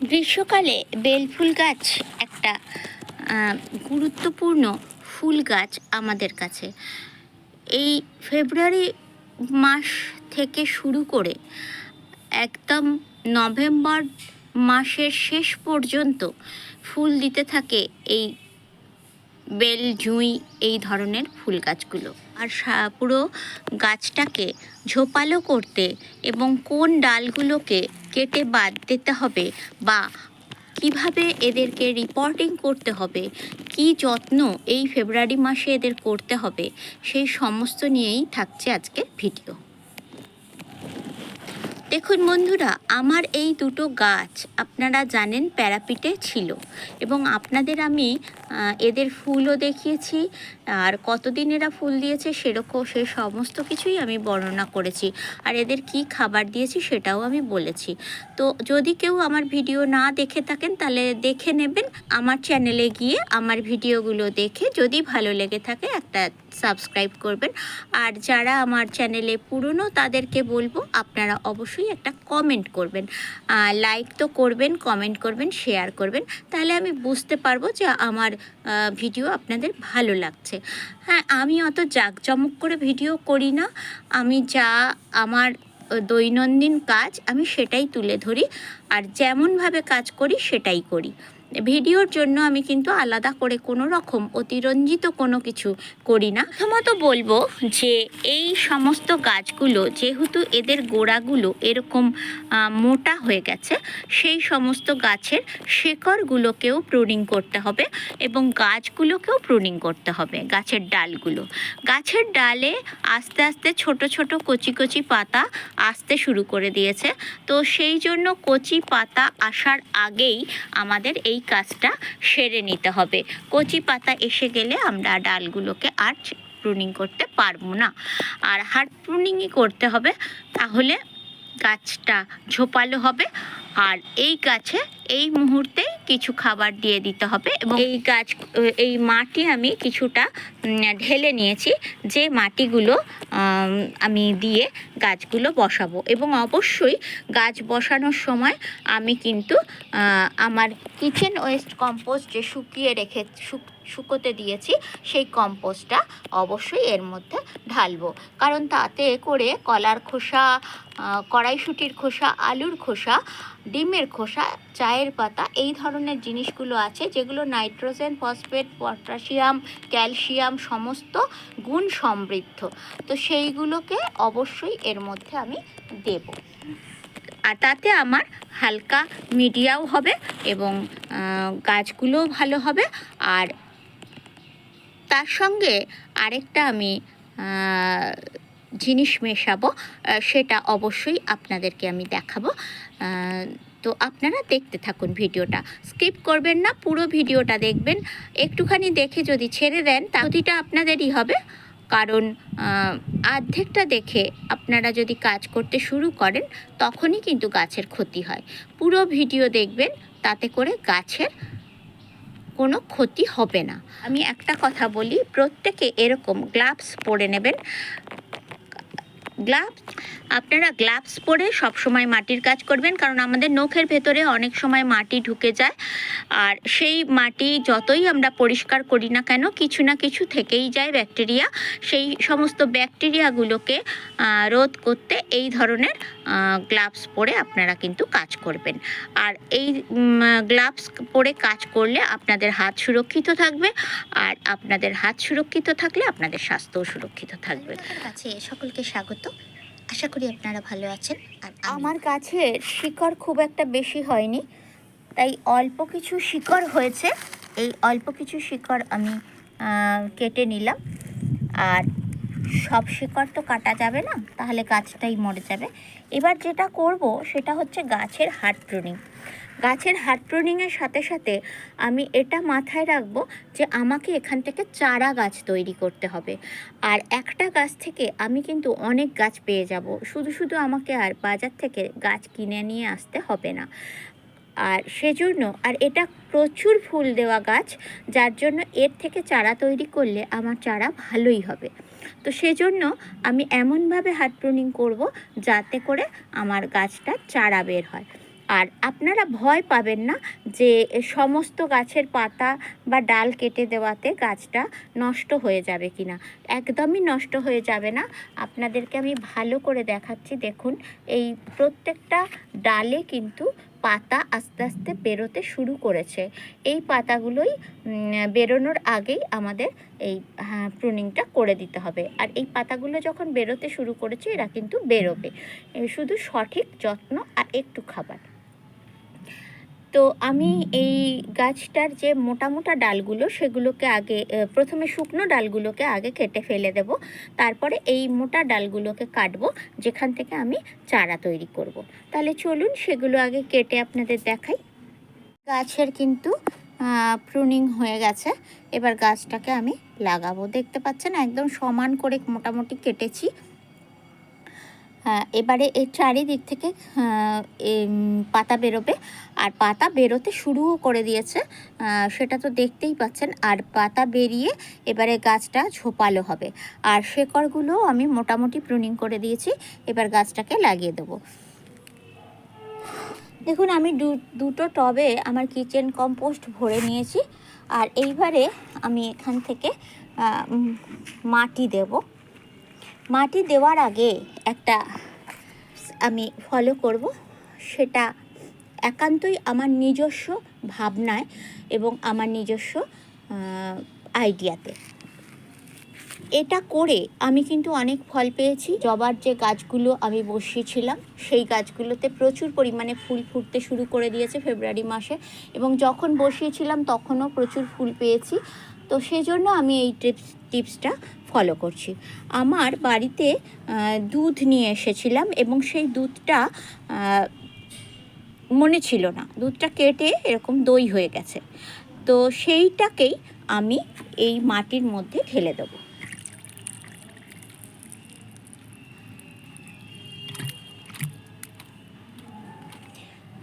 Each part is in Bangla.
গ্রীষ্মকালে বেলফুল গাছ একটা গুরুত্বপূর্ণ ফুল গাছ আমাদের কাছে। এই ফেব্রুয়ারি মাস থেকে শুরু করে একদম নভেম্বর মাসের শেষ পর্যন্ত ফুল দিতে থাকে এই বেল, জুঁই, এই ধরনের ফুল গাছগুলো। আর পুরো গাছটাকে ঝোপালো করতে এবং কোন ডালগুলোকে কেটে বাদ দিতে হবে বা কীভাবে এদেরকে রিপোর্টিং করতে হবে? কি যত্ন এই ফেব্রুয়ারি মাসে এদের করতে হবে? সেই সমস্ত নিয়েই থাকছে আজকে ভিডিও। দেখুন বন্ধুরা, আমার এই দুটো গাছ আপনারা জানেন প্যারাপিটে ছিল এবং আপনাদের আমি এদের ফুলও দেখিয়েছি, আর কতদিন এরা ফুল দিয়েছে সেরকম, সে সমস্ত কিছুই আমি বর্ণনা করেছি। আর এদের কি খাবার দিয়েছি সেটাও আমি বলেছি। তো যদি কেউ আমার ভিডিও না দেখে থাকেন, তাহলে দেখে নেবেন আমার চ্যানেলে গিয়ে আমার ভিডিওগুলো দেখে যদি ভালো লেগে থাকে, একটা সাবস্ক্রাইব করবেন। আর যারা আমার চ্যানেলে পুরনো, তাদেরকে বলব আপনারা অবশ্যই একটা কমেন্ট করবেন। লাইক তো করবেন, কমেন্ট করবেন, শেয়ার করবেন। তাহলে আমি বুঝতে পারব যে আমার ভিডিও আপনাদের ভালো লাগছে। হ্যাঁ আমি অত জাঁকজমক করে ভিডিও করি না। আমি যা আমার দৈনন্দিন কাজ আমি সেটাই তুলে ধরি। আর যেমনভাবে কাজ করি সেটাই করি। ভিডিওর জন্য আমি কিন্তু আলাদা করে কোনো রকম অতিরঞ্জিত কোনো কিছু করি না। প্রথমত বলব যে এই সমস্ত গাছগুলো, যেহেতু এদের গোড়াগুলো এরকম মোটা হয়ে গেছে, সেই সমস্ত গাছের শেকড়গুলোকেও প্রুনিং করতে হবে এবং গাছগুলোকেও প্রুনিং করতে হবে গাছের ডালগুলো। গাছের ডালে আস্তে আস্তে ছোট ছোট কচি কচি পাতা আসতে শুরু করে দিয়েছে। তো সেই জন্য কচি পাতা আসার আগেই আমাদের এই কাজটা সেরে নিতে হবে। কচি পাতা এসে গেলে আমরা ডালগুলোকে আর প্রুনিং করতে পারব না। আর হার্ড প্রুনিংই করতে হবে, তাহলে গাছটা ঝোপালো হবে। আর এই গাছে এই মুহূর্তে কিছু খাবার দিয়ে দিতে হবে এবং এই গাছ, এই মাটি আমি কিছুটা ঢেলে নিয়েছি। যে মাটিগুলো, আমি দিয়ে গাছগুলো বসাবো। এবং অবশ্যই গাছ বসানোর সময় আমি কিন্তু আমার কিচেন ওয়েস্ট কম্পোস্ট যে শুকিয়ে রেখে, শুক- শুকোতে দিয়েছি, সেই কম্পোস্টটা অবশ্যই এর মধ্যে ঢালবো। কারণ তাতে করে কলার খোসা কড়াইশুটির খোসা, আলুর খোসা, ডিমের খোসা, চায়ের পাতা, এই ধরনের জিনিসগুলো আছে যেগুলো নাইট্রোজেন, ফসফেট, পটাশিয়াম, ক্যালসিয়াম সমস্ত গুণ সমৃদ্ধ। তো সেইগুলোকে অবশ্যই এর মধ্যে আমি দেব। আর তাতে আমার হালকা মিডিয়াও হবে এবং গাছগুলোও ভালো হবে। আর তার সঙ্গে আরেকটা আমি জিনিস মেশাবো সেটা অবশ্যই আপনাদেরকে আমি দেখাবো। তো আপনারা দেখতে থাকুন ভিডিওটা। স্কিপ করবেন না পুরো ভিডিওটা দেখবেন। একটুখানি দেখে যদি ছেড়ে দেন তা ক্ষতিটা আপনাদেরই হবে। কারণ আহ, অর্ধেকটা দেখে আপনারা যদি কাজ করতে শুরু করেন তখনই কিন্তু গাছের ক্ষতি হয়। পুরো ভিডিও দেখবেন তাতে করে গাছের কোনো ক্ষতি হবে না। আমি একটা কথা বলি, প্রত্যেকে এরকম গ্লাভস পরে নেবেন। গ্লাভস আপনারা গ্লাভস পরে সবসময় মাটির কাজ করবেন, কারণ আমাদের নখের ভেতরে অনেক সময় মাটি ঢুকে যায়। আর সেই মাটি যতই আমরা পরিষ্কার করি না কেন, কিছু না কিছু থেকেই যায় ব্যাকটেরিয়া সেই সমস্ত ব্যাকটেরিয়াগুলোকে রোধ করতে এই ধরনের গ্লাভস পরে আপনারা কিন্তু কাজ করবেন। আর এই গ্লাভস পরে কাজ করলে আপনাদের হাত সুরক্ষিত থাকবে আর আপনাদের হাত সুরক্ষিত থাকলে আপনাদের স্বাস্থ্যও সুরক্ষিত থাকবে। কাছে সকলকে স্বাগত। আশা করি আপনারা ভালো আছেন আর আমার কাছে শিকড় খুব একটা বেশি হয়নি তাই অল্প কিছু শিকড় হয়েছে। এই অল্প কিছু শিকড় আমি কেটে নিলাম। আর সব শিকড় তো কাটা যাবে না, তাহলে গাছটাই মরে যাবে। এবার যেটা করব সেটা হচ্ছে গাছের হার্ড প্রুনিং গাছের হার্ড প্রুনিংয়ের সাথে সাথে আমি এটা মাথায় রাখব যে আমাকে এখান থেকে চারা গাছ তৈরি করতে হবে। আর একটা গাছ থেকে আমি কিন্তু অনেক গাছ পেয়ে যাব। শুধু শুধু আমাকে আর বাজার থেকে গাছ কিনে নিয়ে আসতে হবে না। আর সেজন্য, আর এটা প্রচুর ফুল দেওয়া গাছ, যার জন্য এর থেকে চারা তৈরি করলে আমার চারা ভালোই হবে। তো সেজন্য আমি এমনভাবে হার্ড প্রুনিং করব যাতে করে আমার গাছটা চারা বের হয়। আর আপনারা ভয় পাবেন না যে সমস্ত গাছের পাতা বা ডাল কেটে দেওয়াতে গাছটা নষ্ট হয়ে যাবে কি না একদমই নষ্ট হয়ে যাবে না। আপনাদেরকে আমি ভালো করে দেখাচ্ছি। দেখুন, এই প্রত্যেকটা ডালে কিন্তু পাতা আস্তে আস্তে বেরোতে শুরু করেছে। এই পাতাগুলোই বেরোনোর আগেই আমাদের এই প্রুনিংটা করে দিতে হবে। আর এই পাতাগুলো যখন বেরোতে শুরু করেছে, এরা কিন্তু বেরোবে। শুধু সঠিক যত্ন আর একটু খাবার। তো আমি এই গাছটার যে মোটা মোটা ডালগুলো সেগুলোকে আগে প্রথমে শুকনো ডালগুলোকে আগে কেটে ফেলে দেব। তারপরে এই মোটা ডালগুলোকে কাটবো, যেখান থেকে আমি চারা তৈরি করব। তাহলে চলুন সেগুলো আগে কেটে আপনাদের দেখাই। গাছের কিন্তু প্রুনিং হয়ে গেছে। এবার গাছটাকে আমি লাগাবো। দেখতে পাচ্ছেন? একদম সমান করে মোটামুটি কেটেছি। এবারে এর চারিদিক থেকে আহ, পাতা বেরোবে। আর পাতা বেরোতে শুরুও করে দিয়েছে। সেটা তো দেখতেই পাচ্ছেন। আর পাতা বেরিয়ে এবারে গাছটা ঝোপালো হবে। আর শেকড়গুলো আমি মোটামুটি প্রুনিং করে দিয়েছি। এবার গাছটাকে লাগিয়ে দেবো। দেখুন আমি দুটো টবে আমার কিচেন কম্পোস্ট ভরে নিয়েছি। আর এইবারে আমি এখান থেকে মাটি দেব। মাটি দেওয়ার আগে একটা আমি ফলো করব। সেটা একান্তই আমার নিজস্ব ভাবনায় এবং আমার নিজস্ব আইডিয়াতে এটা করে আমি কিন্তু অনেক ফল পেয়েছি। জবার যে গাছগুলো আমি বসিয়েছিলাম, সেই গাছগুলোতে প্রচুর পরিমাণে ফুল ফুটতে শুরু করে দিয়েছে ফেব্রুয়ারি মাসে। এবং যখন বসিয়েছিলাম, তখনও প্রচুর ফুল পেয়েছি। তো সেই জন্য আমি এই টিপস, টিপসটা ফলো করছি। আমার বাড়িতে দুধ নিয়ে এসেছিলাম এবং সেই দুধটা মনে ছিল না। দুধটা কেটে এরকম দই হয়ে গেছে। তো সেইটাকেই আমি এই মাটির মধ্যে ঢেলে দেবো।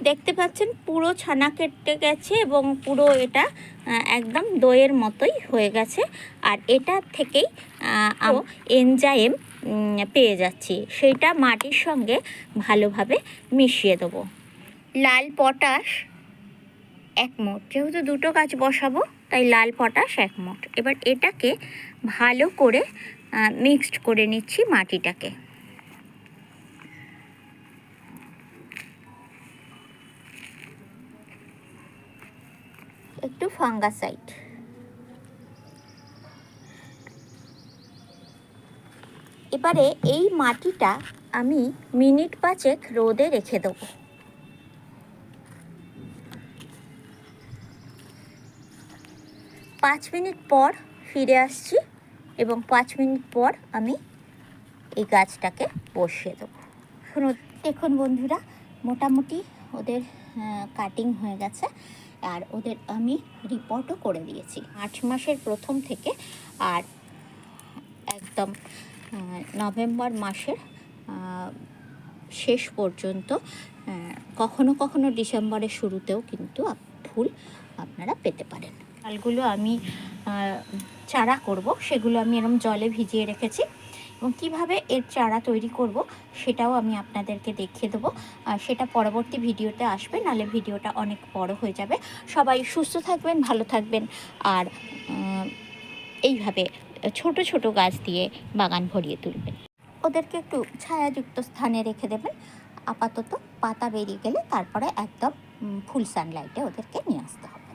দেখতে পাচ্ছেন, পুরো ছানা কেটে গেছে এবং পুরো এটা একদম দইয়ের মতোই হয়ে গেছে। আর এটা থেকেই এনজাইম পেয়ে যাচ্ছি। সেইটা মাটির সঙ্গে ভালোভাবে মিশিয়ে দেবো। লাল পটাশ এক মোট। যেহেতু দুটো গাছ বসাবো, তাই লাল পটাশ এক মোট। এবার এটাকে ভালো করে মিক্সড করে নিচ্ছি মাটিটাকে একটু ফাঙ্গাসাইড। এবারে এই মাটিটা আমি মিনিট পাঁচেক রোদে রেখে দেবো। পাঁচ মিনিট পর ফিরে আসছি এবং পাঁচ মিনিট পর আমি এই গাছটাকে বসিয়ে দেবো। দেখুন বন্ধুরা, মোটামুটি ওদের কাটিং হয়ে গেছে। আর ওদের আমি রিপোর্টও করে দিয়েছি। আট মাসের প্রথম থেকে আর একদম নভেম্বর মাসের শেষ পর্যন্ত কখনো কখনো ডিসেম্বরের শুরুতেও কিন্তু ফুল আপনারা পেতে পারেন। ডালগুলো আমি চারা করব, সেগুলো আমি এরম জলে ভিজিয়ে রেখেছি। এবং কীভাবে এর চারা তৈরি করব সেটাও আমি আপনাদেরকে দেখিয়ে দেবো। সেটা পরবর্তী ভিডিওতে আসবে, নাহলে ভিডিওটা অনেক বড় হয়ে যাবে। সবাই সুস্থ থাকবেন, ভালো থাকবেন। আর এইভাবে ছোট ছোট গাছ দিয়ে বাগান ভরিয়ে তুলবেন। ওদেরকে একটু ছায়াযুক্ত স্থানে রেখে দেবেন। আপাতত পাতা বেরিয়ে গেলে তারপরে একদম ফুল সানলাইটে ওদেরকে নিয়ে আসতে হবে।